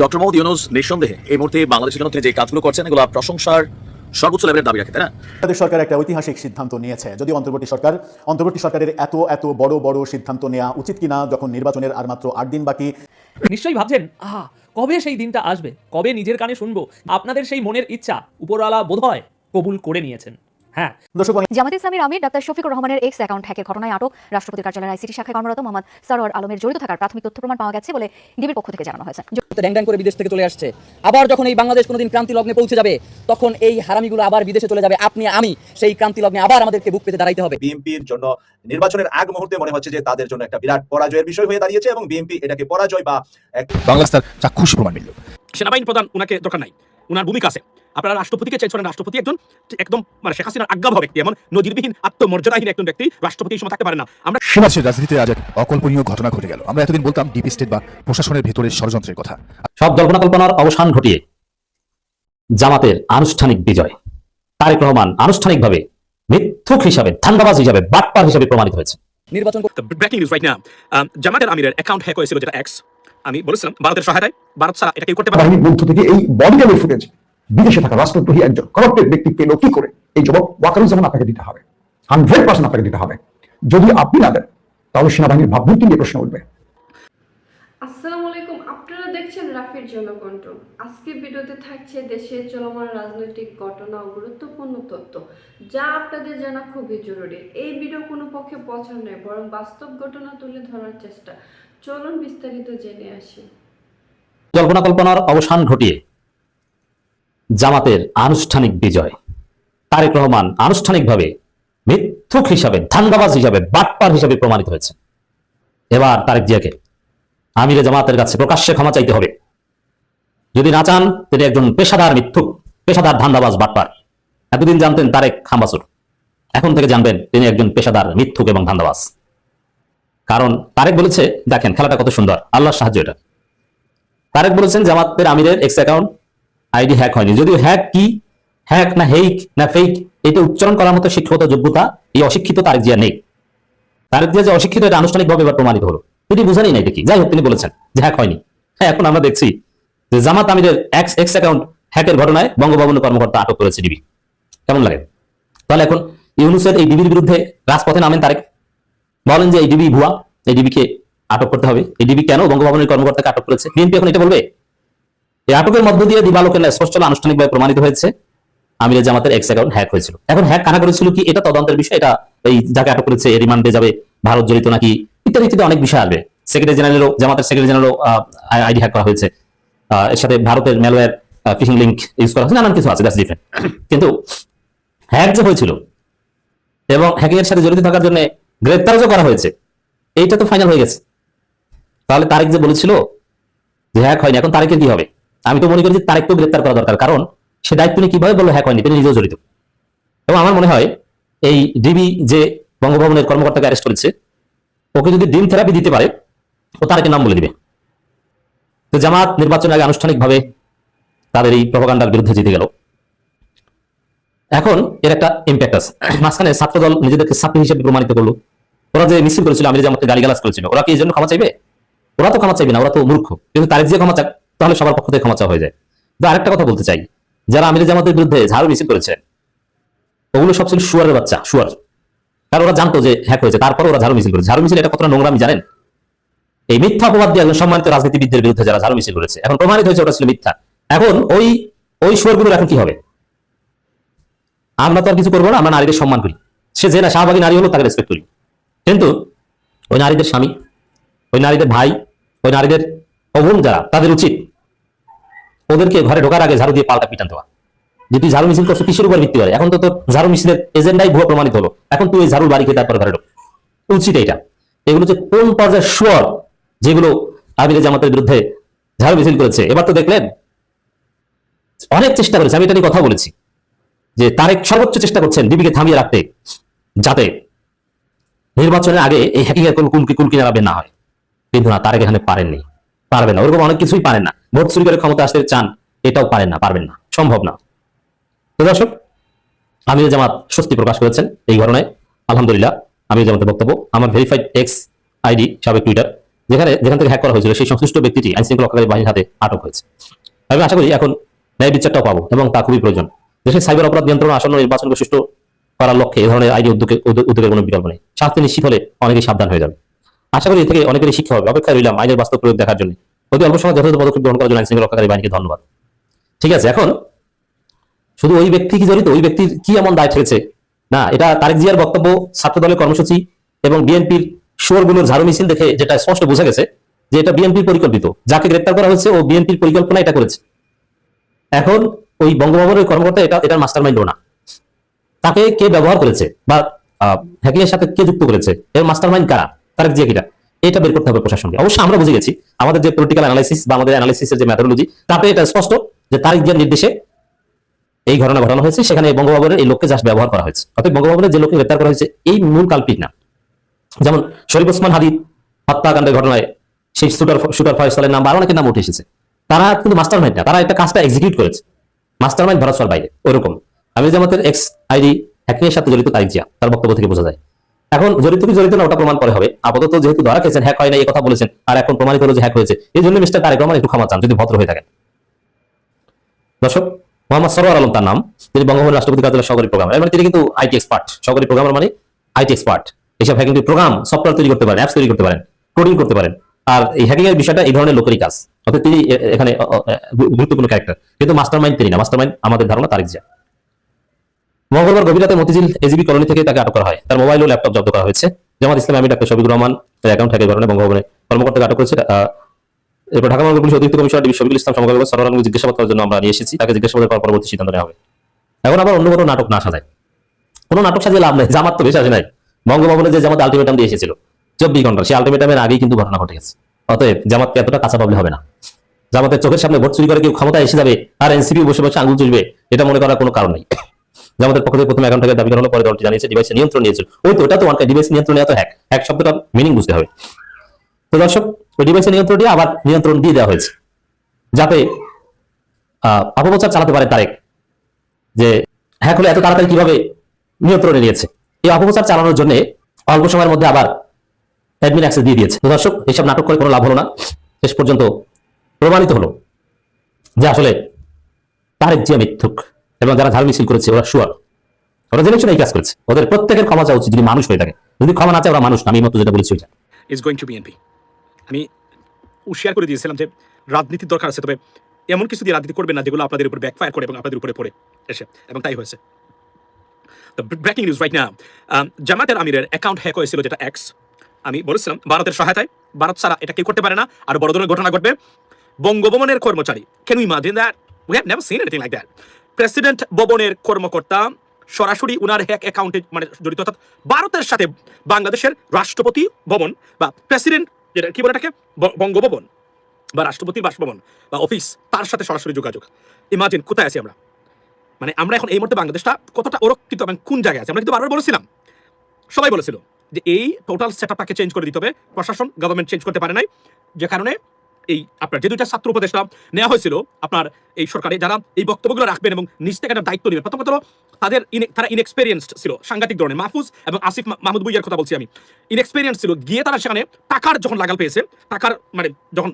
Doctor Mohammad Yunus নিঃসন্দেহে এই মুহূর্তে বাংলাদেশের জন্য তিনি যে কাজগুলো করছেন এগুলো প্রশংসার সর্বোচ্চ লেভেলের দাবি রাখে তাই না? বাংলাদেশ সরকার একটা ঐতিহাসিক সিদ্ধান্ত নিয়েছে। যদি অন্তর্বর্তী সরকার অন্তর্বর্তী সরকারের এত এত বড় বড় সিদ্ধান্ত নেওয়া উচিত কিনা যখন নির্বাচনের আর মাত্র আট দিন বাকি। নিশ্চয়ই ভাবছেন আহা কবে সেই দিনটা আসবে? কবে নিজের কানে শুনব? আপনাদের সেই মনের ইচ্ছা উপরওয়ালা বোধহয় কবুল করে নিয়েছেন। হ্যাঁ। দর্শক জামাত ইসলামীর আমির ডাক্তার শফিকুর রহমানের এক্স অ্যাকাউন্ট হ্যাকের ঘটনায় আটক রাষ্ট্রপতির কার্যালয়ের আইসিটি শাখায় কর্মরত মোহাম্মদ সরোয়ার আলমের জড়িত থাকার প্রাথমিক তথ্য প্রমাণ পাওয়া গেছে বলে ডিবির পক্ষ থেকে জানানো হয়েছে। ড্যাং ড্যাং করে বিদেশ থেকে চলে আসছে। আবার যখন এই বাংলাদেশ কোনোদিন ক্রান্তি লগ্নে পৌঁছে যাবে তখন এই হারামিগুলো আবার বিদেশে চলে যাবে। আপনি আমি সেই ক্রান্তি লগ্নে আবার আমাদেরকে বুক পেতে দাঁড়াইতে হবে। বিএনপির জন্য নির্বাচনের আগ মুহূর্তে মনে হচ্ছে যে তাদের জন্য একটা বিরাট পরাজয়ের বিষয় হয়ে দাঁড়িয়েছে এবং বিএনপি এটাকে পরাজয় বা বাংলাদেশ চাক্ষুষ প্রমাণ মিলল। সেনাবাহিনী প্রধান উনাকে দরকার নাই। উনার ভূমিকা আছে। আপনারা রাষ্ট্রপতিকে করেন রাষ্ট্রপতি একজন একদম মানে শেখ হাসিনার আজ্ঞাবহ ব্যক্তি এমন নজিরবিহীন আত্মমর্যাদাহীন একজন ব্যক্তি। রাষ্ট্রপতি সময় থাকতে পারে না। আমরা সীমান্তের রাজনীতিতে আজ এক অকল্পনীয় ঘটনা ঘটে গেল। আমরা এতদিন বলতাম ডিপি স্টেট বা প্রশাসনের ভেতরের ষড়যন্ত্রের কথা। সব জল্পনা কল্পনার অবসান ঘটিয়ে জামাতের আনুষ্ঠানিক বিজয়। তারেক রহমান আনুষ্ঠানিকভাবে মিথ্যুক হিসাবে ধান্দাবাজ হিসাবে বাটপার হিসাবে প্রমাণিত হয়েছে। নির্বাচন ব্রেকিং নিউজ রাইট না জামাতের আমিরের অ্যাকাউন্ট হ্যাক হয়েছিল যেটা এক্স আমি বলেছিলাম ভারতের সহায়তায়। ভারত ছাড়া এটা কেউ করতে পারে মধ্য থেকে এই বডি ক্যামেরা ফুটেজ বিদেশে থাকা রাষ্ট্রদ্রোহী একজন করাপ্টেড ব্যক্তি পেল কি করে? এই জবাব ওয়াকারুজ্জামান আপনাকে দিতে হবে। হান্ড্রেড পার্সেন্ট আপনাকে দিতে হবে। যদি আপনি না দেন তাহলে সেনাবাহিনীর ভাবমূর্তি নিয়ে প্রশ্ন উঠবে। আসসালামু আলাইকুম। আপনারা দেখছেন রাফির জনকণ্ঠ। আজকের ভিডিওতে থাকছে দেশের চলমান রাজনৈতিক ঘটনা ও গুরুত্বপূর্ণ তথ্য যা আপনাদের জানা খুবই জরুরি। এই ভিডিও কোনো পক্ষে পছন্দ নয় বরং বাস্তব ঘটনা তুলে ধরার চেষ্টা। চলুন বিস্তারিত জেনে আসি। জল্পনা কল্পনার অবসান ঘটিয়ে জামাতের আনুষ্ঠানিক বিজয়। তারেক রহমান আনুষ্ঠানিকভাবে মিথ্যুক হিসাবে, ধান্দাবাজ হিসাবে, বাটপার হিসাবে প্রমাণিত হয়েছে। এবার তারেক জিয়াকে আমিরে জামাতের কাছে প্রকাশ্যে ক্ষমা চাইতে হবে। যদি না চান, তিনি একজন পেশাদার মিথ্যুক, পেশাদার ধান্দাবাজ, বাটপার। এতদিন জানতেন তারেক খাম্বাসুর। এখন থেকে জানবেন তিনি একজন পেশাদার মিথ্যুক এবং ধান্দাবাজ। কারণ তারেক বলেছে, দেখেন, খেলাটা কত সুন্দর, আল্লাহর সাহায্য এটা। তারেক বলেছেন, জামাতের আমিরের এক্স অ্যাকাউন্ট আইডি হ্যাক হয়নি। যদিও হ্যাক কি? হ্যাক না হেইক না ফেক এটা উচ্চারণ করার মতো শিক্ষিত যোগ্যতা এই অশিক্ষিত তারেক জিয়া নেই। তারেক জিয়া যে অশিক্ষিত, এটা আনুষ্ঠানিকভাবে এবার প্রমাণিত হলো। তিনি বুঝানি নাই দেখি যাই হোক, তিনি বলেছেন যে হ্যাক হয়নি। হ্যাঁ এখন আমরা দেখছি যে জামাত আমিরের এক্স এক্স অ্যাকাউন্ট হ্যাকের ঘটনায় বঙ্গভবনের কর্মকর্তা আটক করেছে ডিবি কেমন লাগে? তাহলে এখন ইউনুসের এই ডিবির বিরুদ্ধে রাজপথে নামেন তারেক। বলেন যে এই ডিবি ভুয়া, এই ডিবিকে আটক করতে হবে। এই ডিবি কেন বঙ্গভবনের কর্মকর্তাকে আটক করেছে? বিএনপি এখন এটা বলবে? এই আটকের মধ্য দিয়ে দিবালোকের স্পষ্ট আনুষ্ঠানিকভাবে প্রমাণিত হয়েছে। আমিরের জামাতের এক্স অ্যাকাউন্ট হ্যাক হয়েছিল। এখন হ্যাক কানা করেছিল কি? এটা তদন্তের বিষয়। এটা এই যাকে আটক করেছে রিমান্ডে যাবে ভারত জড়িত নাকি? ইত্যাদি ইত্যাদি অনেক বিষয় আসবে। সেক্রেটারি জেনারেলও জামাতের সেক্রেটারি জেনারেলও আইডি হ্যাক করা হয়েছে। এর সাথে ভারতের ম্যালওয়্যার ফিশিং লিঙ্ক ইউজ করা হয়েছে। নানান কিছু আছে দ্যাটস ডিফারেন্ট কিন্তু হ্যাক যে হয়েছিল এবং হ্যাকিং এর সাথে জড়িত থাকার জন্য গ্রেপ্তারও যে করা হয়েছে, এইটা তো ফাইনাল হয়ে গেছে। তাহলে তারেক যে বলেছিল যে হ্যাক হয়নি, এখন তারেকের কি হবে? আমি তো মনে করি যে তারেককেও গ্রেপ্তার করা দরকার, কারণ সে দায়িত্ব নিয়ে কীভাবে বলল, হ্যাক হয়নি, তিনি নিজেও জড়িত। এবং আমার মনে হয় এই ডিবি যে বঙ্গভবনের কর্মকর্তাকে অ্যারেস্ট করেছে, ওকে যদি ডিম থেরাপি দিতে পারে, ও তারেকের নাম বলে দিবে। তো জামাত নির্বাচনের আগে আনুষ্ঠানিকভাবে তাদের এই প্রভাকাণ্ডার বিরুদ্ধে জিতে গেল। এখন এর একটা ইম্প্যাক্ট আছে। মাঝখানে ছাত্রদল নিজেদেরকে ছাত্রী হিসেবে প্রমাণিত করল। ওরা যে মিছিল করেছিল আমি যে জামাতকে গালিগালাজ করেছিল, ওরা কি এই জন্য ক্ষমা চাইবে? ওরা তো ক্ষমা চাইবে না, ওরা তো মূর্খ। কিন্তু তারেক যে ক্ষমা চাক তাহলে সবার পক্ষ থেকে ক্ষমা চাওয়া হয়ে যায়। তো আরেকটা কথা বলতে চাই। যারা আমির জামাতের বিরুদ্ধে ঝাড়ু মিছিল করেছে, ওগুলো সব ছিল শুয়ারের বাচ্চা, শুয়ার। কারণ ওরা জানতো যে হ্যাক হয়েছে, তারপর ওরা ঝাড়ু মিছিল করেছে। ঝাড়ু মিছিল এটা কতটা নোংরা আমি জানেন? এই মিথ্যা অপবাদ দিয়ে একজন সম্মানিত রাজনীতিবিদদের বিরুদ্ধে যারা ঝাড়ু মিছিল করেছে, এখন প্রমাণিত হয়েছে ওটা ছিল মিথ্যা। এখন ওই ওই শুয়ারগুলোর এখন কি হবে? আমরা তো আর কিছু করব না, আমরা নারীদের সম্মান করি। সে যে না, শাহবাগী নারী হলো, তাকে রেসপেক্ট করি। কিন্তু ওই নারীদের স্বামী, ওই নারীদের ভাই, ওই নারীদের অবুন যারা, তাদের উচিত ওদেরকে ঘরে ঢোকার আগে ঝাড়ু দিয়ে পাল্টা পিটান দেওয়া। যে তুই ঝাড়ু মিছিল করছ, কিসের উপর ভিত্তি করে? এখন তো তোর ঝাড়ু মিছিলের এজেন্ডাই ভুয়া প্রমাণিত হলো। এখন তুই ঝাড়ুর বাড়ি খেয়ে তারপর ঘরে ঢোক। উচিত এটা এগুলো যে কোন পর্যায়ের সুর যেগুলো আমিরে জামাতের বিরুদ্ধে ঝাড়ু মিছিল করেছে। এবার তো দেখলেন, অনেক চেষ্টা করেছে। আমি এটা নিয়ে কথা বলেছি যে তারেক সর্বোচ্চ চেষ্টা করছেন ডিবিকে থামিয়ে রাখতে, যাতে নির্বাচনের আগে এই হ্যাকিং এর কোনো কুলকি কুলকি নাড়াবে না হয়। কিন্তু না, তারেক এখানে পারেননি। পারবেন না। ওরকম অনেক কিছুই পারেন না। ভোট চুরি করে ক্ষমতা আসতে চান, এটাও পারেন না, পারবেন না। সম্ভব না। তো দর্শক, আমির জামাত স্বস্তি প্রকাশ করেছেন এই ঘটনায়। আলহামদুলিল্লাহ, আমির জামাতের বক্তব্য। আমার ভেরিফাইড এক্স আইডি সাবেক টুইটার যেখানে, যেখান থেকে হ্যাক করা হয়েছিল, সেই সংশ্লিষ্ট ব্যক্তিটি আইন শৃঙ্খলা রক্ষাকারী বাহিনীর হাতে আটক হয়েছে। আমি আশা করি এখন ন্যায় বিচারটাও পাবো এবং তা খুবই প্রয়োজন। দেশের সাইবার অপরাধ নিয়ন্ত্রণ আসন্ন নির্বাচনকে সুষ্ঠু করার লক্ষ্যে এই ধরনের আইডি উদ্যোগ- উদ্যোগের কোনো বিকল্প নেই। শাস্তি নিশ্চিত হলে অনেকেই সাবধান হয়ে যাবে। আশা করি থেকে অনেকেরই শিক্ষা হবে। অপেক্ষায় রইলাম আইনের বাস্তব প্রয়োগ দেখার জন্য। অতি অল্প সময় যথাযথ পদক্ষেপ গ্রহণ করার জন্য আইন শৃঙ্খলা রক্ষাকারী বাহিনীকে ধন্যবাদ। ঠিক আছে, এখন শুধু ওই ব্যক্তি কি জড়িত? ওই ব্যক্তির কি এমন দায় ঠেকেছে না, এটা তারেক জিয়ার বক্তব্য ছাত্র দলের কর্মসূচি এবং বিএনপির শোরগুলোর ঝাড়ু মিছিল দেখে যেটা স্পষ্ট বোঝা গেছে যে এটা বিএনপির পরিকল্পিত। যাকে গ্রেপ্তার করা হয়েছে, ও বিএনপির পরিকল্পনা এটা করেছে। এখন ওই বঙ্গভবনের কর্মকর্তা এটা, এটার মাস্টার মাইন্ডও না তাকে কে ব্যবহার করেছে বা হ্যাকিং এর সাথে কে যুক্ত করেছে? এর মাস্টার মাইন্ড কারা? তারেক জিয়া কিটা, এটা বের করতে হবে প্রশাসনকে। আমরা বুঝে গেছি, আমাদের যে পলিটিক্যাল অ্যানালাইসিস বা আমাদের অ্যানালাইসিসের যে মেথোডোলজি তাতে এটা স্পষ্ট যে জিয়ার নির্দেশে এই ঘটনা ঘটানো হয়েছে, সেখানে বঙ্গভবনের এই লোককে জাস্ট ব্যবহার করা হয়েছে। অর্থাৎ বঙ্গভবনের যে লোককে গ্রেপ্তার করা হয়েছে, এই মূল কাল্পিক না। যেমন শরীফ ওসমান হাদিদ হত্যাকাণ্ডের ঘটনায় সেই শুটার শুটার ফয়সালের নাম বা অনেকের নাম উঠে এসেছে। তারা কিন্তু মাস্টার মাইন্ড না, তারা একটা কাজটা এক্সিকিউট করেছে। মাস্টার মাইন্ড ভারত বাইরে ওইরকম আমি জামাতের এক্স আইডি হ্যাকিং এর সাথে জড়িত তারিক জিয়া, তার বক্তব্য থেকে বোঝা যায়। এখন জড়িত কি জড়িত না ওটা প্রমাণ পরে হবে। আপাতত যেহেতু ধরা খেয়েছেন হ্যাক হয় না এই কথা বলেছেন, আর এখন প্রমাণিত হলো যে হ্যাক হয়েছে। এই জন্য মিস্টার তারেক রহমান একটু ক্ষমা চান, যদি ভদ্র হয়ে থাকেন। দর্শক, মোহাম্মদ সরোয়ার আলম তার নাম, তিনি বঙ্গবন্ধু রাষ্ট্রপতি কার্যালয়ের সহকারী প্রোগ্রাম মানে তিনি কিন্তু আইটি এক্সপার্ট সহকারী প্রোগ্রামার মানে আইটি এক্সপার্ট এইসব হ্যাকিং প্রোগ্রাম সফটওয়্যার তৈরি করতে পারেন অ্যাপস তৈরি করতে পারেন কোডিং করতে পারেন। আর এই হ্যাকিং এর বিষয়টা এই ধরনের লোকেরই কাজ। অর্থাৎ তিনি এখানে গুরুত্বপূর্ণ ক্যারেক্টার কিন্তু মাস্টার মাইন্ড তিনি না। মাস্টার মাইন্ড আমাদের ধারণা তারিক জিয়া। মঙ্গলবার গভীর রাতে মতিঝিল এজিবি কলোনি থেকে তাকে আটক করা হয়। তার মোবাইল ও ল্যাপটপ জব্দ করা হয়েছে। জামাত ইসলাম আমি ডাক্তার শফিকুর রহমান, তার অ্যাকাউন্ট হ্যাকের কারণে বঙ্গভবনে কর্মকর্তাকে আটক করেছে। এরপর ঢাকা মহানগর পুলিশ অতিরিক্ত কমিশনার ডিবি শফিকুল ইসলাম সমগ্র সরকার জিজ্ঞাসাবাদ করার জন্য আমরা নিয়ে এসেছি। তাকে জিজ্ঞাসাবাদের পর পরবর্তী সিদ্ধান্ত নেওয়া হবে। এখন আবার অন্য কোনো নাটক না সাজায়। কোনো নাটক সাজিয়ে লাভ নাই। জামাত তো বেশি আসে নাই। বঙ্গভবনে যে জামাত আলটিমেটাম দিয়ে এসেছিল, চব্বিশ ঘণ্টা সেই আলটিমেটামের আগেই কিন্তু ঘটনা ঘটে গেছে। অতএব জামাতকে এতটা কাঁচা পাবলে হবে না। জামাতের চোখের সামনে ভোট চুরি করে কেউ ক্ষমতায় এসে যাবে, আর এনসিপি বসে বসে আঙুল চুষবে, এটা মনে করার কোনো কারণ নেই। জামাতের পক্ষ থেকে প্রথম অ্যাকাউন্ট থেকে দাবি করা হলো পরে দলটি জানিয়েছে ডিভাইসে নিয়ন্ত্রণ নিয়েছিল। ওই তো, ওটা তো ওয়ান ডিভাইস নিয়ন্ত্রণ নেওয়া তো হ্যাক হ্যাক শব্দটা মিনিং বুঝতে হবে। তো দর্শক, ওই ডিভাইসের নিয়ন্ত্রণ দিয়ে আবার নিয়ন্ত্রণ দিয়ে দেওয়া হয়েছে। যাতে অপপ্রচার চালাতে পারে তারেক, যে হ্যাক হলে এত তাড়াতাড়ি কীভাবে নিয়ন্ত্রণে নিয়েছে। এই অপপ্রচার চালানোর জন্য অল্প সময়ের মধ্যে আবার অ্যাডমিন অ্যাক্সেস দিয়ে দিয়েছে। তো দর্শক এইসব নাটক করে কোনো লাভ হলো না। শেষ পর্যন্ত প্রমাণিত হলো যে আসলে তারেক জিয়া মিথ্যুক। এবং যারা ঝাল মিছিল করেছে, ওরা শুয়ার ওরা জেনে এই কাজ করেছে। ওদের প্রত্যেকের ক্ষমা চাওয়া উচিত যদি মানুষ হয়ে থাকে। যদি ক্ষমা না চায়, ওরা মানুষ না। আমি মতো যেটা বলেছি ওইটা। ইজ গোয়িং টু বিএনপি আমি করে দিয়েছিলাম যে, রাজনীতির দরকার আছে, তবে এমন কিছু দিয়ে রাজনীতি করবেন না, যেগুলো আপনাদের উপর ব্যাকফায়ার করে এবং আপনাদের উপরে পড়ে এসে। এবং তাই হয়েছে। ব্রেকিং নিউজ রাইট না জামাতের আমিরের অ্যাকাউন্ট হ্যাক হয়েছিল যেটা এক্স আমি বলেছিলাম, ভারতের সহায়তায় ভারত ছাড়া এটা কেউ করতে পারে না, আর বড় ধরনের ঘটনা ঘটবে। বঙ্গভবনের কর্মচারী can imagine that we have never seen anything like that president ভবনের কর্মকর্তা সরাসরি উনার হ্যাক অ্যাকাউন্টে মানে জড়িত, অর্থাৎ ভারতের সাথে বাংলাদেশের রাষ্ট্রপতি ভবন বা প্রেসিডেন্ট যেটা, কি বলে এটাকে? বঙ্গভবন বা রাষ্ট্রপতির বাসভবন বা অফিস, তার সাথে সরাসরি যোগাযোগ। ইমাজিন, কোথায় আছি আমরা? মানে আমরা এখন এই মুহূর্তে বাংলাদেশটা কতটা অরক্ষিত এবং কোন জায়গায় আছে? আমরা কিন্তু বারবার বলেছিলাম। সবাই বলেছিল যে এই টোটাল সেটআপটাকে চেঞ্জ করে দিতে হবে। প্রশাসন গভর্নমেন্ট চেঞ্জ করতে পারে নাই। যে কারণে এই আপনার যে দুইটা ছাত্র উপদেষ্টা নেওয়া হয়েছিল, আপনার এই সরকারে যারা এই বক্তব্যগুলো রাখবেন এবং নিজ থেকে একটা দায়িত্ব নেবেন প্রথম কথা তাদের তারা ইনএক্সপেরিয়েন্সড ছিল, সাংঘাতিক ধরনের, মাহফুজ এবং আসিফ মাহমুদ বুইয়ার কথা বলছি আমি। ইনএক্সপেরিয়েন্স ছিল, গিয়ে তারা সেখানে টাকার যখন লাগাল পেয়েছে, টাকার মানে যখন,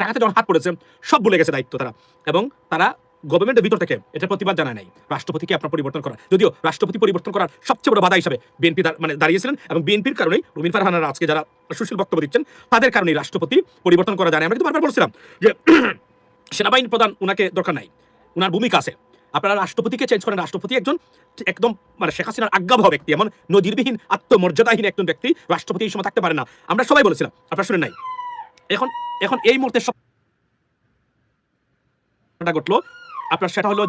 টাকাতে যখন হাত পড়েছে, সব ভুলে গেছে দায়িত্ব তারা। এবং তারা গভর্নমেন্টের ভিতর থেকে এটা প্রতিবাদ জানায় নাই। রাষ্ট্রপতিকে আপনার পরিবর্তন করা। যদিও রাষ্ট্রপতি পরিবর্তন করার সবচেয়ে বড় বাধা হিসাবে বিএনপি মানে দাঁড়িয়েছিলেন এবং বিএনপির কারণেই রুমিন ফারহানারা আজকে যারা সুশীল বক্তব্য দিচ্ছেন, তাদের কারণেই রাষ্ট্রপতি পরিবর্তন করা যায় আমরা কিন্তু বারবার বলছিলাম যে সেনাবাহিনী প্রধান উনাকে দরকার নাই। উনার ভূমিকা আছে। আপনারা রাষ্ট্রপতিকে চেঞ্জ করেন। রাষ্ট্রপতি একজন একদম মানে শেখ হাসিনার আজ্ঞাবহ ব্যক্তি, এমন নজিরবিহীন, আত্মমর্যাদাহীন একজন ব্যক্তি। রাষ্ট্রপতি এই সময় থাকতে পারে না। আমরা সবাই বলেছিলাম, আপনারা শুনে নাই। এখন এখন এই মুহূর্তে সব ঘটলো। আপনার সেটা হলো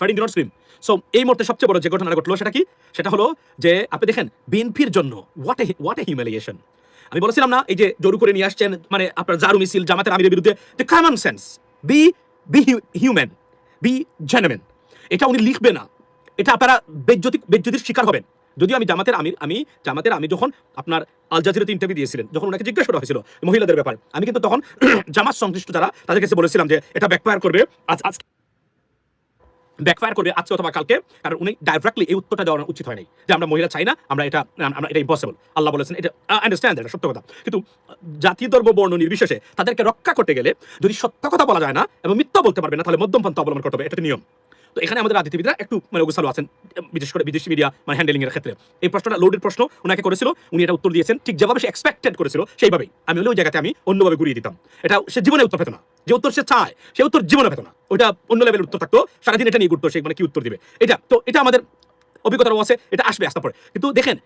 ফাইটিং নট স্ট্রিম সো এই মুহূর্তে সবচেয়ে বড় যে ঘটনাটা ঘটলো সেটা কি? সেটা হলো যে, আপনি দেখেন, বিএনপির জন্য what a what a humiliation আমি বলেছিলাম না, এই যে জোর করে নিয়ে আসছেন মানে আপনার জারু মিছিল, জামাতের আমিরের বিরুদ্ধে the common sense be be human be জেনমেন এটা উনি লিখবে না। এটা আপনারা বেজ্জতি, বেজ্জতির শিকার হবেন। যদিও আমি জামাতের আমির, আমি জামাতের আমি যখন আপনার আল জাজিরাতে ইন্টারভিউ দিয়েছিলেন, যখন ওনাকে জিজ্ঞেস করা হয়েছিল মহিলাদের ব্যাপারে, আমি কিন্তু তখন জামাত সংশ্লিষ্ট যারা, তাদের কাছে বলেছিলাম যে এটা ব্যাকফায়ার করবে, আজ আজ ব্যাকফায়ার করবে আজকে অথবা কালকে, কারণ উনি ডাইরেক্টলি এই উত্তরটা দেওয়া উচিত হয় নাই, যে আমরা মহিলা চাই না, আমরা এটা আমরা এটা ইম্পসিবল আল্লাহ বলেছেন, এটা আন্ডারস্ট্যান্ড এটা সত্য কথা। কিন্তু জাতি ধর্ম, বর্ণ নির্বিশেষে তাদেরকে রক্ষা করতে গেলে যদি সত্য কথা বলা যায় না এবং মিথ্যা বলতে পারবে না, তাহলে মধ্যম পন্থা অবলম্বন করতে হবে, এটা নিয়ম। তো এখানে আমাদের রাজনীতিবিদরা একটু মানে অগুসালো আছেন, বিশেষ করে বিদেশি মিডিয়া মানে হ্যান্ডেলিং এর ক্ষেত্রে। এই প্রশ্নটা লোডের প্রশ্ন ওনাকে করেছিল, উনি এটা উত্তর দিয়েছেন, ঠিক যেভাবে সে এক্সপেক্টেড করেছিল, সেইভাবেই। আমি হলে ওই জায়গাতে আমি অন্যভাবে ঘুরিয়ে দিতাম। এটা সে জীবনে উত্তর পেত না। যে উত্তর সে চায়, সে উত্তর জীবনে পেত না। ওইটা অন্য লেভেলের উত্তর থাকতো। সারাদিন এটা নিয়ে ঘুরতো সে মানে কি উত্তর দিবে? এটা, তো এটা আমাদের অভিজ্ঞতার আছে এটা আসবে আসতে পরে। কিন্তু দেখেন,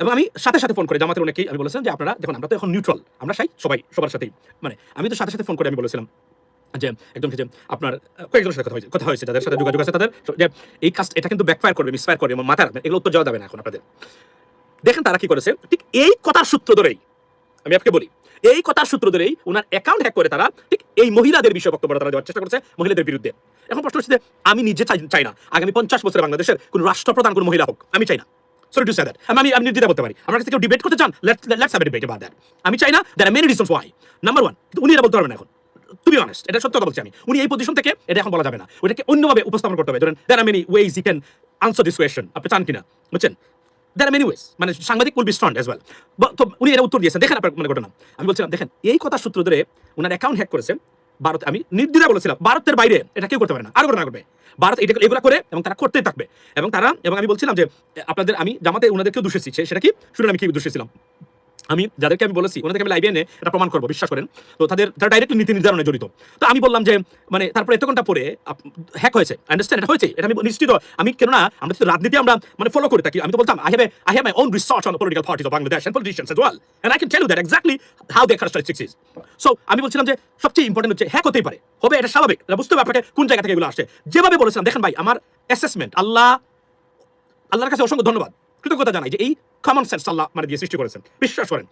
এবং আমি সাথে সাথে ফোন করে, জামাতের অনেকেই আমি বলেছিলাম যে, আপনারা, দেখুন, আমরা তো এখন নিউট্রাল আমরা সাই সবাই, সবার সাথেই। মানে আমি তো সাথে সাথে ফোন করে, আমি বলেছিলাম যে একদম যে আপনার কয়েকজনের সাথে কথা হয়েছে কথা হয়েছে, যাদের সাথে যোগাযোগ আছে তাদের, যে এই কাজ এটা কিন্তু ব্যাকফায়ার করবে মিসফায়ার করবে মাথা রাখবেন, এগুলো উত্তর যাওয়া যাবে না এখন আপনাদের। দেখেন তারা কি করেছে, ঠিক এই কথার সূত্র ধরেই, আমি আপনাকে বলি, এই কথার সূত্র ধরেই ওনার অ্যাকাউন্ট হ্যাক করে তারা, ঠিক এই মহিলাদের বিষয়ে বক্তব্য তারা দেওয়ার চেষ্টা করছে, মহিলাদের বিরুদ্ধে। এখন প্রশ্ন হচ্ছে আমি নিজে চাই না। আগামী পঞ্চাশ বছরে বাংলাদেশের কোন রাষ্ট্রপ্রধান, কোন মহিলা হোক, আমি চাই না। সরি টু সে দ্যাট আমি আমি নির্দ্বিধা বলতে পারি। আমরা কাছে কেউ ডিবেট করতে চান লেটস হ্যাভ ডিবেট দ্যাট আমি চাই না there are many reasons why number one উনি এটা বলতে পারবেন এখন। টু বি অনেস্ট এটা সত্য কথা বলছি আমি। উনি এই পজিশন থেকে এটা এখন বলা যাবে না। ওটাকে অন্যভাবে উপস্থাপন করতে হবে। ধরেন there are many ways you can answer this question আপনি চান কিনা? বুঝছেন? দ্যার আর মেনি ওয়েজ মানে সাংবাদিক will be strong as well তো উনি এটা উত্তর দিয়েছেন। দেখেন আপনার মানে ঘটনা। আমি বলছিলাম, দেখেন, এই কথা সূত্র ধরে ওনার অ্যাকাউন্ট হ্যাক করেছে ভারত আমি নির্দ্বিধা বলেছিলাম, ভারতের বাইরে। এটা কেউ করতে পারে না। আরও ঘটনা করবে ভারত এটা এগুলো করে এবং তারা করতেই থাকবে। এবং তারা এবং আমি বলছিলাম যে, আপনাদের আমি জামাতে ওনাদেরকেও দোষ দিচ্ছে সেটা কি? শুনুন, আমি কি দোষ দিয়েছিলাম আমি যাদেরকে আমি বলেছি, ওনাদেরকে আমি লাইভে এনে এটা প্রমাণ করব, বিশ্বাস করেন। তো তাদের, তারা ডাইরেক্টলি নীতি নির্ধারণে জড়িত। তো আমি বললাম যে মানে তারপরে এত ঘণ্টা পরে হ্যাক হয়েছে আন্ডারস্ট্যান্ড এটা হয়েছে, এটা আমি নিশ্চিত। আমি কেননা, আমরা তো রাজনীতি আমরা মানে ফলো করে থাকি। আমি তো বলতাম I have I have my own research on political parties of Bangladesh and politicians as well and I can tell you that exactly how they characteristics is so আমি বলছিলাম যে, সবচেয়ে ইম্পর্টেন্ট হচ্ছে হ্যাক হতেই পারে। হবে, এটা স্বাভাবিক। এটা বুঝতে হবে আপনাকে কোন জায়গা থেকে এগুলো আসছে। যেভাবে বলেছিলাম, দেখেন ভাই, আমার অ্যাসেসমেন্ট আল্লাহ, আল্লাহর কাছে অসংখ্য ধন্যবাদ। কৃতজ্ঞতা জানাই যে এই কমন সেন্স আল্লাহ মানে দিয়ে সৃষ্টি করেছেন। বিশ্বাস করেন।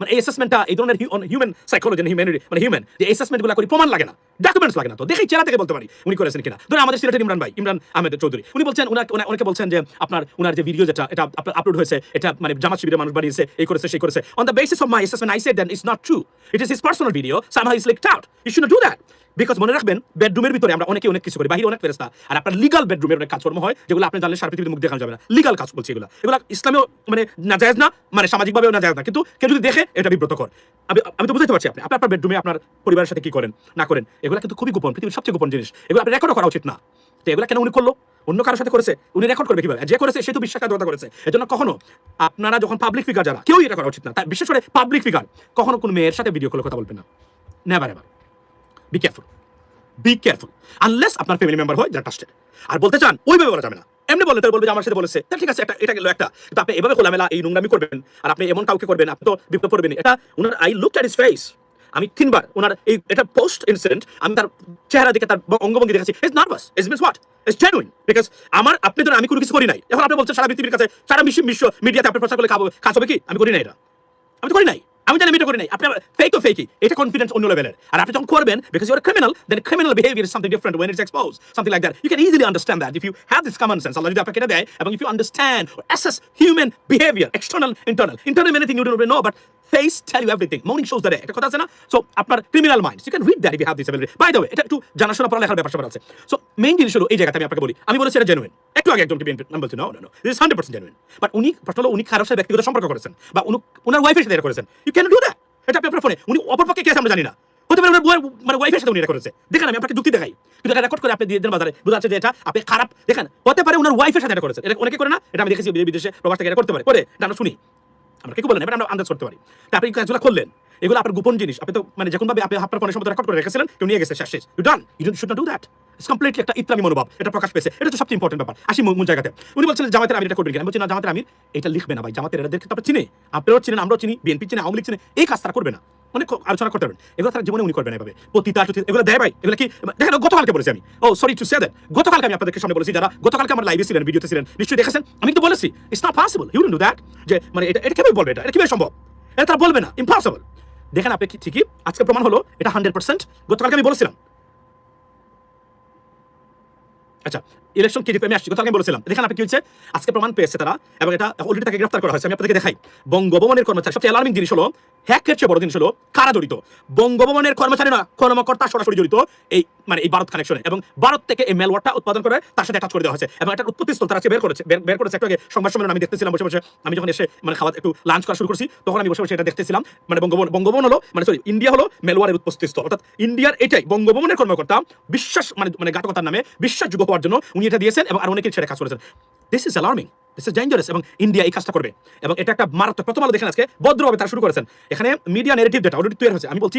মানে এই অ্যাসেসমেন্টটা এই ধরনের হিউম্যান সাইকোলজি হিউম্যানিটি মানে হিউম্যান যে অ্যাসেসমেন্টগুলো করি, প্রমাণ লাগে না। ডকুমেন্টস লাগে না তো। দেখি চেহারা থেকে বলতে পারি উনি করেছেন কিনা। ধরুন আমাদের সিলেটের ইমরান ভাই, ইমরান আহমেদ চৌধুরী। উনি বলছেন অনেকে বলছেন যে, আপনার উনার যে ভিডিও যেটা, এটা আপলোড হয়েছে, এটা মানে জামাত শিবিরের মানুষ বানিয়েছে, এই করেছে, সেই করেছে। On the basis of my assessment I said that is not true it is his personal video somehow is leaked out you should do that because মনে রাখবেন বেডরুমের ভিতরে আমরা অনেকে অনেক কিছু করি, বাহিরে অনেক ফেরেস্তা আর আপনার লিগাল বেডরুমের অনেক কাজকর্ম হয়, যেগুলো আপনি জানলে সারা পৃথিবীর মুখ দেখানো যাবে না। লিগাল কাজ বলছি এগুলো। এগুলো ইসলামেও মানে নাজায়েজ না মানে সামাজিকভাবেও নাজায়েজ না। কিন্তু কেউ যদি দেখে, এটা বিব্রতকর। আমি আমি তো বুঝতে পারছি আপনি। আপনার বেডরুমে আপনার পরিবারের সাথে কি করেন, না করেন এগুলো কিন্তু খুবই গোপন, পৃথিবীর সবচেয়ে গোপন জিনিস। এগুলো আপনি রেকর্ডও করা উচিত না। তো এগুলো কেন উনি করল? অন্য কারোর সাথে করেছে? উনি রেকর্ড করবে কীভাবে? যে করেছে, সে তো বিশ্বাসঘাতকতা করেছে। এজন্য কখনো আপনারা যখন পাবলিক ফিগার যারা, কেউই এটা করা উচিত না। বিশেষ করে পাবলিক ফিগার কখনো কোনো মেয়ের সাথে ভিডিও কলে কথা বলবেন না। Never ever be careful be careful unless আপনার ফ্যামিলি মেম্বার হয়, যারা ট্রাস্টেড আর বলতে চান, ওইভাবে বলা যাবে না। এমনি বলে তারা বলবে যে, আমার সাথে বলেছে। তা ঠিক আছে, এটা এটা গেল একটা। কিন্তু আপনি এভাবে খোলামেলা এই নোংরামি করবেন। আর আপনি এমন কাউকে করবেন, আপনি তো বিপ্লব করবেন এটা, ওনার I look at his face আমি তিনবার ওনার এই এটা পোস্ট ইনসিডেন্ট আমি তার চেহারা দেখে তার অঙ্গভঙ্গি দেখেছি is nervous is means what is genuine because আমার, আপনি ধরেন, আমি কোনো কিছু করি নাই। এখন আপনি বলছেন, সারা পৃথিবীর কাছে, সারা বিশ্ব বিশ্ব মিডিয়াতে আপনি প্রচার করলে খাব কাজ হবে কি? আমি করি নাই এটা। আমি তো করি নাই। আমি জানি এটা করি নাই। আপনি ফেক তো ফেকই এটা কনফিডেন্স অন্য লেভেলের আর আপনি যখন করবেন because your criminal then criminal behaviour is something different when it's expose something like that you can easily understand that if you have this common sense Allah যদি আপনাকে এটা দেয়, এবং if you understand assess human behaviour external internal internal anything you don't know but face tell you everything morning shows the একটা কথা আছে না? So আপনার criminal mind you can read that you have this ability by the way এটা একটু জানাশোনা পড়ালেখার ব্যাপার স্যাপার আছে। সো মেইন জিনিস হলো এই জায়গাতে আমি আপনাকে বলি। আমি বলেছি এটা জেনুইন একটু আগে একজনকে বিএনপি নাম বলছি no no no this hundred percent genuine but উনি প্রশ্ন হলো উনি কারোর সাথে ব্যক্তিগত সম্পর্ক করেছেন। বা উনি ওনার ওয়াইফের সাথে এটা করেছেন। ইউ ক্যান ডু দ্যাট এটা আপনি আপনার ফোনে উনি অপরপক্ষে কেস আমরা জানি না। হতে পারে মানে ওয়াইফের সাথে উনি এটা করেছে। দেখেন, আমি আপনাকে যুক্তি দেখাই। কিন্তু এটা রেকর্ড করে আপনি দিয়ে দেন বাজারে। বোঝা যাচ্ছে যে এটা আপনি খারাপ। দেখেন, হতে পারে ওনার ওয়াইফের সাথে এটা করেছে। এটা অনেকে করে না? এটা আমি দেখেছি বিদেশে প্রবাস থেকে এটা করতে পারে। করে, এটা শুনি। আমরা কি বলেন, এবার আমরা আন্দাজ করতে পারি। তা আপনি কাজগুলো করলেন, এগুলো আপনার গোপন জিনিস। আপনি তো মানে যখন ভাবে আপনি আপনার ফোনের সম্পর্কে রেকর্ড করে রেখেছিলেন, কেউ নিয়ে গেছে, শেষ you done you should not do that it's completely একটা ইত্রামি মনোভাব, এটা প্রকাশ পেয়েছে। এটা তো সবচেয়ে ইম্পর্টেন্ট ব্যাপার। আসি মূল জায়গাতে। উনি বলছিলেন জামাতের আমি এটা করবেন আমি বলছি, না, জামাতের আমির এটা লিখবে না ভাই। জামাতের এটা তো আপনি চিনে। আপনারাও চিনেন, আমরাও চিনি, বিএনপি চিনে, আওয়ামী লীগ চিনে। এই কাজ তারা করবে না। অনেক আলোচনা করতে পারবেন। এগুলো তারা জীবনে উনি করবেন এভাবে। পতিতা টুতি এগুলো দেয় ভাই। এগুলো কি দেখেন, গতকালকে বলেছি আমি। ও সরি টু সে গতকালকে আমি আপনাদেরকে সামনে বলেছি, যারা গতকালকে আমার লাইভে ছিলেন ভিডিওতে ছিলেন, নিশ্চয়ই দেখেছেন? আমি তো বলেছি it's not possible you do that যে মানে এটা এটা কীভাবে বলবে এটা? এটা কীভাবে সম্ভব? এটা তারা বলবে না ইম্পসিবল দেখেন আপনি ঠিকই, আজকে প্রমাণ হলো, এটা হান্ড্রেড পার্সেন্ট গতকালকে আমি বলেছিলাম। আচ্ছা ইলেকশন কে আমি আসছি কথা আমি বলেছিলাম। দেখেন আপনি কি হচ্ছে আজকে প্রমাণ পেয়েছে তারা এবং এটা অলরেডি তাকে গ্রেফতার করা হয়েছে, আমি আপনাদেরকে দেখাই। বঙ্গভবনের কর্মচারী, সবচেয়ে অ্যালার্মিং জিনিস হলো হ্যাকের চেয়ে বড় জিনিস হলো, কারা জড়িত? বঙ্গভবনের কর্মচারী না কর্মকর্তা সরাসরি জড়িত এই মানে এই ভারত কানেকশনে এবং ভারত থেকে এই মেলওয়ারটা উৎপাদন করে তার সাথে অ্যাটাচ করে দেওয়া হয়েছে এবং একটা উৎপত্তি স্থল তারা বের করেছে, বের- করেছে। একটু আগে সংবাদ সম্মেলন আমি দেখতেছিলাম, বসে বসে আমি যখন এসে মানে খাওয়া একটু লাঞ্চ করা শুরু করছি, তখন আমি বসে বসে এটা দেখতেছিলাম। মানে বঙ্গভবন বঙ্গভবন হলো মানে সরি ইন্ডিয়া হলো মেলওয়ারের উৎপত্তি স্থল। অর্থাৎ ইন্ডিয়ার এটাই, বঙ্গভবনের কর্মকর্তা, বিশ্বাস মানে মানে ঘাতকতার নামে বিশ্বাসযোগ্য হওয়ার জন্য উনি এটা দিয়েছেন এবং আর অনেকে সেটা কাজ করেছেন। This is alarming this is dangerous এবং ইন্ডিয়া এই কাজটা করবে। এবং এটা একটা মারাত্মক প্রথম আলো দেখেন আজকে, ভদ্রভাবে তারা শুরু করেছেন। এখানে মিডিয়া নেগেটিভ ডেটা অলরেডি তৈরি হয়েছে। আমি বলছি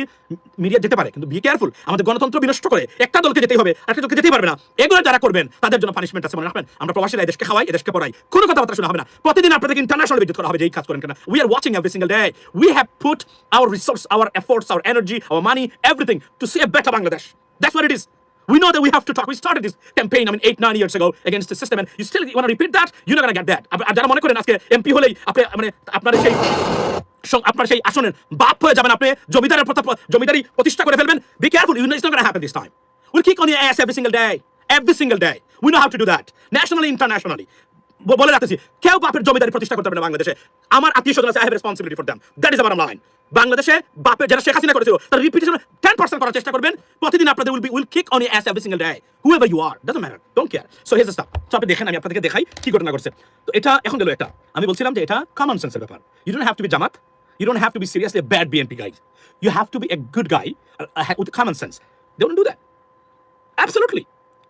মিডিয়া যেতে পারে, কিন্তু বি কেয়ারফুল আমাদের গণতন্ত্র বিনষ্ট করে একটা দলকে যেতেই হবে একটা দলকে যেতেই পারবে না। এগুলো যারা করবেন, তাদের জন্য পানিশমেন্ট আছে, মনে রাখবেন। আমরা প্রবাসীরা এদেশকে খাওয়াই, এদেশকে পড়াই। কোনো কথাবার্তা শোনা হবে না। প্রতিদিন আপনাদেরকে ইন্টারন্যাশনাল বিদ্যুৎ করা হবে যে এই কাজ করেন কেন। We are watching every single day we have put our resource our efforts our energy our money everything to see a better Bangladesh that's what it is. We know that we have to talk. We started this campaign, I mean, eight, nine years ago against the system, and you still want to repeat that? You're not going to get that. আপনি মানে আপনার সেই আপনার সেই আসনের বাপ হয়ে যাবেন আপনি জমিদারের জমিদারি প্রতিষ্ঠা করে ফেলবেন be careful you it's not gonna happen this time will kick on ass every single day every single day we know how to do that nationally internationally বলে রাখতেছি কেউ বাপের জমিদারি প্রতিষ্ঠা করতে পারবে না বাংলাদেশে। আমার আত্মীয় স্বজন আছে I have responsibility for them that is আমার লাইন বাংলাদেশে বাপের যারা শেখ হাসিনা করেছিল তার রিপিটেশন টেন পার্সেন্ট করার চেষ্টা করবেন। প্রতিদিন আপনাদের will be will kick on ass every single day who ever you are doesn't matter don't care so his staff so আপনি দেখেন আমি আপনাদেরকে দেখাই কি ঘটনা করছে তো এটা এখন গেল এটা আমি বলছিলাম যে এটা কমন সেন্সের ব্যাপার। You don't have to be Jamaat. You don't have to be seriously a bad BNP guy. You have to be a good guy uh, uh, with common sense. They don't do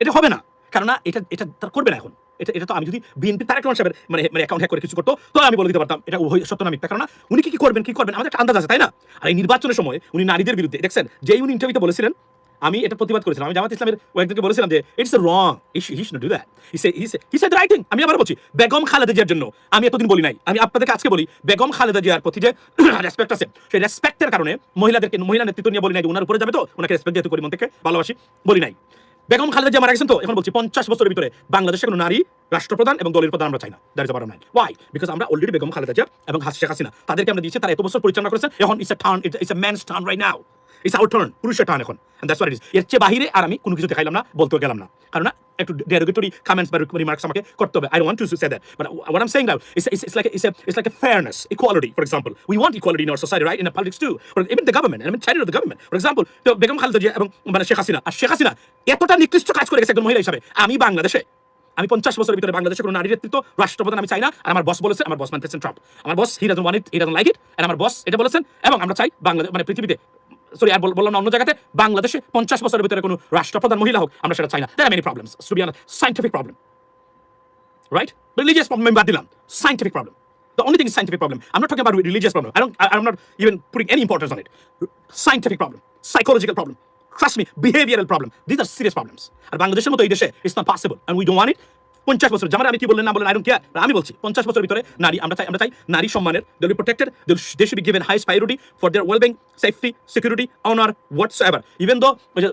এটা হবে না। কেননা এটা এটা তারা করবে না এখন। এটা এটা তো আমি যদি বিএনপি তারেক রহমান সাহেবের মানে মানে অ্যাকাউন্ট হ্যাক করে কিছু করতো, তো আমি বলে দিতে পারতাম, এটা উভয় সত্য না, মিথ্যা কারণ উনি কি করবেন কি করবেন? আমাদের একটা আন্দাজ আছে, তাই না? আর এই নির্বাচনের সময় উনি নারীদের বিরুদ্ধে, দেখছেন? যেই উনি ইন্টারভিউতে বলেছিলেন, আমি এটা প্রতিবাদ করেছিলাম। আমি জামাত ইসলামের একজনকে বলেছিলাম যে it's wrong he should do that he say he say he writing আমি আবার বলছি, বেগম খালেদা জিয়ার জন্য। আমি এতদিন বলি নাই। আমি আপনাদেরকে আজকে বলি, বেগম খালেদা জিয়ার প্রতি যে রেসপেক্ট আছে, সেই রেসপেক্টের কারণে মহিলাদেরকে, মহিলা নেতৃত্ব নিয়ে বলি নাই যে, ওনার উপরে যাবে তো? ওনাকে রেসপেক্ট যেহেতু করি মন থেকে ভালোবাসি, বলি নাই। বেগম খালেদা জিয়া মারা গেছেন তো? এখন বলছি পঞ্চাশ বছরের ভিতরে বাংলাদেশে কোনো নারী রাষ্ট্রপ্রধান এবং দলের প্রধান আমরা চাই না। দ্যাট ইজ নাই ওয়াই বিকজ আমরা অলরেডি বেগম খালেদা জিয়া এবং হাসি শেখ হাসিনা, তাদেরকে আমরা দিয়েছি, তারা এত বছর পরিচালনা করেছে এখন it's a turn it's a man's turn right now it's out turn পুরুষের টার্ন এখন. দ্যাটস হোয়াট ইট ইজ এর চেয়ে বাহিরে আর আমি কোনো কিছু দেখাইলাম না বলতেও গেলাম না। কারণ একটু ডেরোগেটরি কমেন্টস বা রিমার্কস আমাকে করতে হবে। I want to say that but saying now is it's, it's like it's a, it's like a fairness equality for example. We want equality in our society right? In the politics too. Or even the government and I mean charity of the government. For তো বেগম খালেদা জিয়া এবং মানে শেখ হাসিনা। আর শেখ হাসিনা এতটা নিকৃষ্ট কাজ করে গেছে একজন মহিলা হিসাবে। আমি বাংলাদেশে। আমি পঞ্চাশ বছরের ভিতরে বাংলাদেশে কোনো নারী নেতৃত্ব রাষ্ট্রপ্রধান আমি চাই না। আর আমার বস বলেছে আমার বস মান প্রেসিডেন্ট ট্রাম্প আমার boss he doesn't want it he doesn't like it আর আমার বস এটা বলেছেন এবং আমরা চাই বাংলাদেশ মানে পৃথিবীতে সরি আর বললাম না অন্য জায়গাতে বাংলাদেশে পঞ্চাশ বছরের ভিতরে কোনো রাষ্ট্রপ্রধান মহিলা হোক আমরা সেটা চাই না there many problems to be scientific problem? Religious problem আমি বাদ দিলাম scientific problem. The only thing is scientific problem. I'm not talking about religious problem. I don't. I, I'm not even putting any importance on it. Scientific problem, psychological problem. Trust me, behavioral problem. These are serious problems. আর বাংলাদেশের মতো এই দেশে it's not possible, and we don't want it. পঞ্চাশ বছর। জামার আমি কি বললেন, না বলেন আই কেয়ার আমি বলছি, পঞ্চাশ বছরের ভিতরে নারী, আমরা চাই আমরা চাই নারী সম্মানের they be protected they should be given highest priority for their wellbeing safety security honour whatsoever even though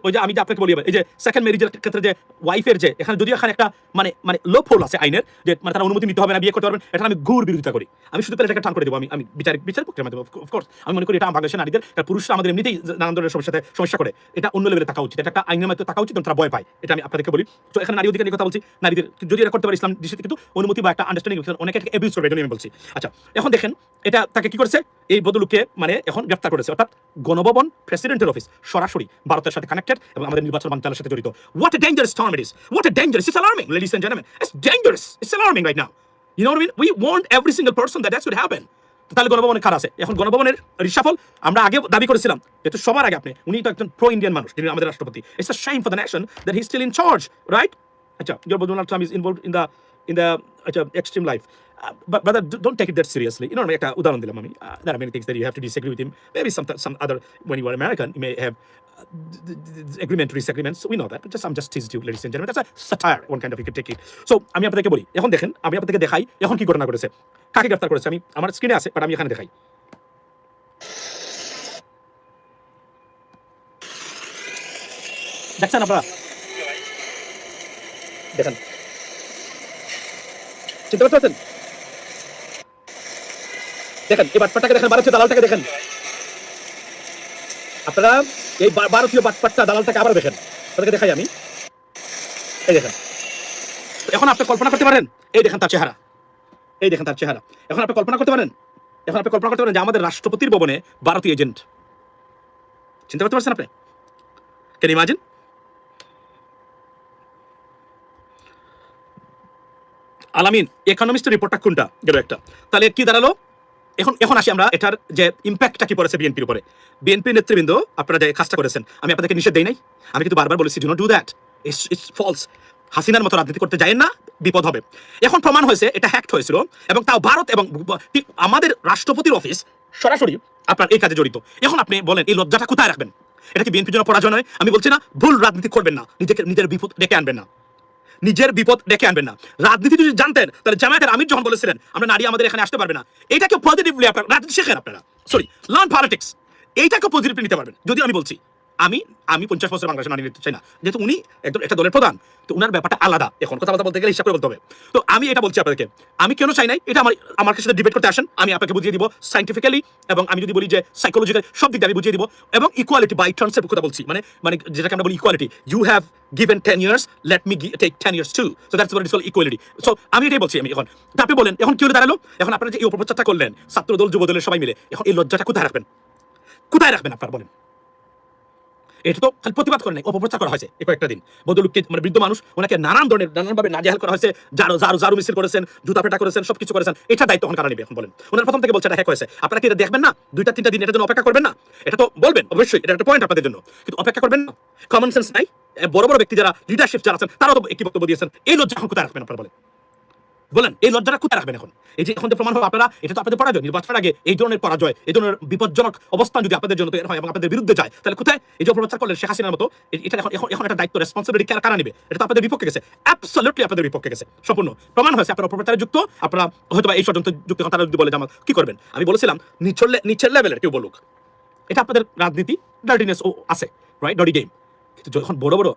ওই যে আমি যে আপনাকে বলি এই যে সেকেন্ড ম্যারেজের ক্ষেত্রে যে ওয়াইফের যে, এখানে যদিও এখানে একটা মানে মানে লোপ হোল আছে আইনের, যে মানে তার অনুমতি নিতে হবে না, বিয়ে করতে পারবেন এটা আমি ঘুর বিরোধিতা করি। আমি শুধু পেলে এটাকে টান করে দেবো, আমি আমি বিচার বিচার পক্ষের মাধ্যমে অফকোর্স আমি মনে করি এটা বাংলাদেশের নারীদের, কারণ পুরুষরা আমাদের এমনিতেই নানান ধরনের সমস্যার সাথে সমস্যা করে। এটা অন্য লেভেলে থাকা উচিত, এটা একটা আইনের মধ্যে থাকা উচিত, তারা ভয় পায়। এটা আমি আপনাদেরকে বলি। তো এখানে নারী অধিকার নিয়ে কথা বলছি, নারীদের যদি এটা করতে পারে ইসলাম দৃষ্টিতে কিন্তু অনুমতি বা একটা আন্ডারস্ট্যান্ডিং অনেকে এটাকে অ্যাবিউজ করবে আমি বলছি। আচ্ছা এখন দেখেন, এটা তাকে কি করেছে? এই বদলুকে মানে এখন গ্রেফতার করেছে। অর্থাৎ গণভবন প্রেসিডেন্টের অফিস সরাসরি ভারতের সাথে কানেক্টেড এবং আমাদের নির্বাচন মন্ত্রণালয়ের সাথে জড়িত। What a dangerous term it is what a dangerous it's alarming ladies and gentleman it's dangerous it's alarming right now you know mean we want every single person that would happen তাহলে গণভবনের কার আছে? এখন গণভবনের reshuffle, আমরা আগে দাবি করেছিলাম যেহেতু সবার আগে আপনি, উনি তো একজন প্রো ইন্ডিয়ান মানুষ তিনি আমাদের রাষ্ট্রপতি। It's a shame for the nation that he still in charge right আচ্ছা your Donald Trump is involved in the in the আচ্ছা extreme life but brother don't take it that seriously you know একটা উদাহরণ there are many things that you have to disagree with him maybe some some other when you are American you may have uh, agreement disagreements. We know that. But just I'm just teased you ladies and gentlemen. That's a satire. One kind of you can take it. So আমি আপনাদেরকে বলি এখন দেখেন আমি আপনাদেরকে দেখাই এখন কি ঘটনা করেছে কাকে গ্রেফতার করেছে? আমি আমার স্ক্রিনে আছে বাট আমি এখানে দেখাই। দেখছেন আপনারা? দেখেন। চিনতে পারতে পারছেন? দেখেন, এই বাটপাটটাকে দেখেন ভারতীয় দালালটাকে দেখেন। আপনারা এই ভারতীয় বাটপাটটা, দালালটাকে আবার দেখেন। তাদেরকে দেখাই আমি। এই দেখেন। এখন আপনি কল্পনা করতে পারেন, এই দেখেন তার চেহারা। এই দেখেন তার চেহারা। এখন আপনি কল্পনা করতে পারেন, এখন আপনি কল্পনা করতে পারেন যে আমাদের রাষ্ট্রপতির ভবনে ভারতীয় এজেন্ট। চিন্তা করতে পারছেন আপনি? কেন ইমাজিন আলামিন ইকোনমিস্টের রিপোর্টটা কোনটা? গেল একটা। তাহলে কি দাঁড়াল? এখন এখন আসি আমরা এটার যে ইম্প্যাক্টটা কি পড়েছে বিএনপির উপরে। বিএনপির নেতৃবৃন্দ, আপনারা যে কাজটা করেছেন, আমি আপনাদেরকে নিষেধ দেই নাই। আমি কিন্তু বারবার বলেছি do not do that it's it's false হাসিনার মতো রাজনীতি করতে যায় না, বিপদ হবে। এখন প্রমাণ হয়েছে, এটা হ্যাক্ট হয়েছিল, এবং তাও ভারত এবং আমাদের রাষ্ট্রপতির অফিস সরাসরি আপনার এই কাজে জড়িত। এখন আপনি বলেন, এই লজ্জাটা কোথায় রাখবেন? এটা কি বিএনপির জন্য পরাজয় নয়? আমি বলছি না, ভুল রাজনীতি করবেন না। নিজেকে, নিজের বিপদ ডেকে আনবেন না। নিজের বিপদ ডেকে আনবেন না। রাজনীতি যদি জানতেন, তাহলে জামায়াতের আমির যখন বলেছিলেন, আমরা নারী আমাদের এখানে আসতে পারবে না। এটাকে পজিটিভলি আপনারা রাজনীতি শেখেন আপনারা। সরি লার্ন পলিটিক্স এইটাকে পজিটিভলি নিতে পারবেন যদি আমি বলছি। আমি আমি পঞ্চাশ বছর বাংলাদেশে নারী নিতে চাই না। যেহেতু উনি একদম, একটা দলের প্রধান, তো উনার ব্যাপারটা আলাদা। এখন কথাবার্তা বলতে গেলে হিসাব করে বলতে হবে। তো আমি এটা বলছি আপনাদেরকে। আমি কেন চাই নাই? এটা আমার আমার সাথে ডিবেট করতে আসেন। আমি আপনাকে বুঝিয়ে দিব সাইন্টিফিক্যালি এবং আমি যদি বলি যে সাইকোলজিক্যাল সব দিক আমি বুঝিয়ে দিব। এবং ইকুয়ালিটি বাই টার্মসের কথা বলছি। মানে মানে যেটাকে আমরা বলি equality you have given 10 years, let me gi- take 10 years too so that's what it's called equality. So আমি এটাই বলছি আমি এখন। আপনি বলেন, এখন কি দাঁড়াল? এখন আপনারা যে এই অপপ্রচারটা করলেন ছাত্র দল যুব দলের সবাই মিলে, এখন এই লজ্জাটা কোথায় রাখবেন? কোথায় রাখবেন আপনারা বলেন? এটা তো খালি প্রতিবাদ করে নাই, অপপ্রচার করা হয়েছে কয়েকটা দিন। বদলুককে মানে বৃদ্ধ মানুষ, ওনাকে নানান ধরনের, নানানভাবে নাজেহাল করা হয়েছে জারো জারো জারু মিছিল করেছেন, জুতা পেটা করেছেন, সবকিছু করেছেন, এটা দায়িত্ব কারা নেবে এখন বলেন। ওনার প্রথম থেকে বলছে এটা হয়েছে। আপনারা কি এটা দেখবেন না? দুইটা, তিনটা দিন এটার জন্য অপেক্ষা করবেন না? এটা তো বলবেন, অবশ্যই, এটা একটা পয়েন্ট আপনাদের জন্য। কিন্তু অপেক্ষা করবেন না। কমন সেন্স নাই। বড় বড় ব্যক্তি যারা লিডারশিপ যারা আছেন, তারাও তো একই বক্তব্য দিয়েছেন। এই লজ্জা এখন কোথায় রাখবেন, আপনারা বলেন। বলেন, এই লজ্জাটা কোথায় রাখবেন এখন? এই যে এখন যে প্রমাণ হবে, আপনারা, এটা তো আপনাদের পরাজয়, নির্বাচনের আগে এই ধরনের পরাজয়, এই ধরনের বিপজ্জনক অবস্থান যদি আপনাদের জন্য হয় এবং আপনাদের বিরুদ্ধে যায়, তাহলে কোথায়? এই যে অপপ্রচার করলেন শেখ হাসিনার মতো এটা এখন এখন একটা দায়িত্ব রেসপন্সিবিলিটি কারা কারা নেবে? এটা তো আপনাদের বিপক্ষে গেছে অ্যাবসলিউটলি আপনাদের বিপক্ষে গেছে, সম্পূর্ণ। প্রমাণ হয়েছে, আপনারা অপপ্রচারে যুক্ত, আপনারা হয়তো এই ষড়যন্ত্র যুক্ত তারা যদি বলে আমার কি করবেন? আমি বলেছিলাম নিচের নিচের লেভেলের কেউ বলুক। এটা আপনাদের রাজনীতি ডার্টিনেস ও আছে রাইট ডরি গেম কিন্তু যখন বড় বড়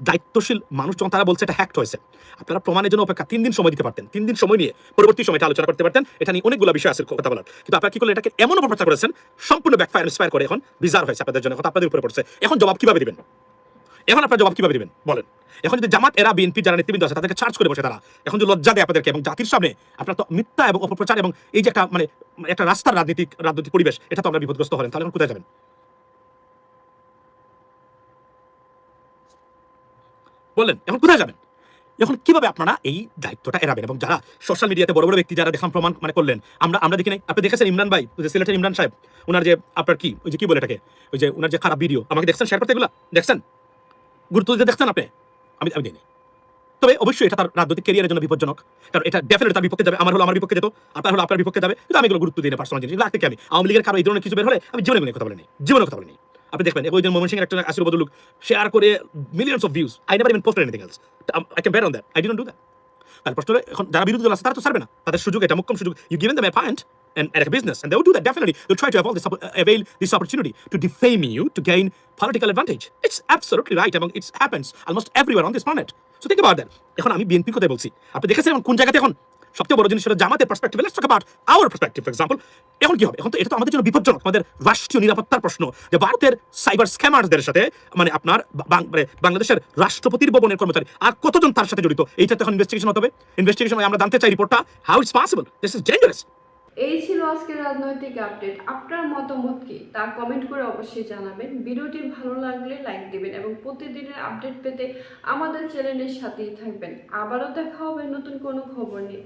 দায়িত্বশীল মানুষ যখন তারা বলছে এটা হ্যাক্ট হয়েছে, আপনারা প্রমাণের জন্য অপেক্ষা তিন দিন সময় দিতে পারতেন, তিন দিন সময় নিয়ে পরবর্তী সময়টা আলোচনা করতে পারতেন। এটা নিয়ে অনেকগুলো বিষয় আছে কথা বলার। কিন্তু আপনারা কি করলে এটাকে এমন অপপ্রচার করেছেন, সম্পূর্ণ ব্যাকফায়ার ইন্সপায়ার করে এখন বিজার হয়েছে আপনাদের জন্য। এখন আপনাদের উপরে পড়ছে। এখন জবাব কীভাবে দিবেন? এখন আপনার জবাব কীভাবে দিবেন? বলেন। এখন যদি জামাত এরা, বিএনপি যারা, নেতৃবৃন্দ আছে, তাদেরকে চার্জ করে বসে তারা। এখন যে লজ্জা দেয় আপনাদেরকে এবং জাতির সামনে আপনার তো মিথ্যা এবং অপপ্রচার এবং এই যে একটা মানে একটা রাস্তার রাজনীতিক, রাজনৈতিক পরিবেশ, এটা তো আমরা বিপদগ্রস্ত হলেন, তাহলে এখন কোথায় যাবেন? বললেন, এখন কোথায় যাবেন? এখন কীভাবে আপনারা এই দায়িত্বটা এড়াবেন? এবং যারা সোশ্যাল মিডিয়াতে বড় বড় ব্যক্তি যারা দেখান প্রমাণ মানে করলেন, আমরা আমরা দেখি নাই। আপনি দেখেছেন ইমরান ভাই যে সিলেটের ইমরান সাহেব ওনার যে আপনার কি, ওই যে কি বলে এটাকে, ওই যে ওনার যে খারাপ ভিডিও আমাকে দেখছেন শেয়ার করতে এগুলো? দেখছেন? গুরুত্ব দিতে দেখছেন আপনি? আমি আমি দিইনি তবে অবশ্যই এটা তার রাজনৈতিক ক্যারিয়ারের জন্য বিপজ্জনক, কারণ এটা ডেফিনেটলি তার বিপক্ষে যাবে, আমার হলো আমার বিপক্ষে যেত আপনার হলো আপনার বিপক্ষে যাবে, কিন্তু আমি এগুলো গুরুত্ব দিই না পার্সোনাল জিনিস। রাখতে আমি? আওয়ামী লীগের কারও এই ধরনের কিছু বের হলে আমি জীবনে কথা বলিনি, জীবনে কথা বলিনি। আপনি দেখবেন ওই দিন মোহাম্মদ সিং একটা আসির বদলুক শেয়ার করে millions of views I never even posted anything else I can bear on that I didn't do that তার প্রশ্ন এখন যারা বিরোধী দল আছে তারা তো ছাড়বে না তাদের সুযোগ এটা মুখ্যম সুযোগ you given them a and at a business and they will do that definitely they'll try to avail this, avail this opportunity to defame you to gain political advantage it's absolutely right এবং it happens almost everywhere on this planet so think about that এখন আমি বিএনপির কথাই বলছি আপনি দেখেছেন এখন কোন জায়গাতে এখন সবচেয়ে বড় জিনিস সেটা জামাতের perspective let's talk about our perspective for example এখন কি হবে? এখন তো এটা তো আমাদের জন্য বিপজ্জনক, আমাদের রাষ্ট্রীয় নিরাপত্তার প্রশ্ন। যে ভারতের সাইবার স্ক্যামারদের সাথে মানে আপনার মানে বাংলাদেশের রাষ্ট্রপতির ভবনের কর্মচারী আর কতজন তার সাথে জড়িত? এইটা তো এখন ইনভেস্টিগেশন হতে হবে। ইনভেস্টিগেশন আমরা জানতে চাই রিপোর্টটা how it's possible this is dangerous এই ছিল আজকের রাজনৈতিক আপডেট। আপনার মতামত কি? তা কমেন্ট করে অবশ্যই জানাবেন। ভিডিওটি ভালো লাগলে লাইক দিবেন এবং প্রতিদিনের আপডেট পেতে আমাদের চ্যানেলের সাথেই থাকবেন। আবারও দেখা হবে নতুন কোনো খবর নিয়ে।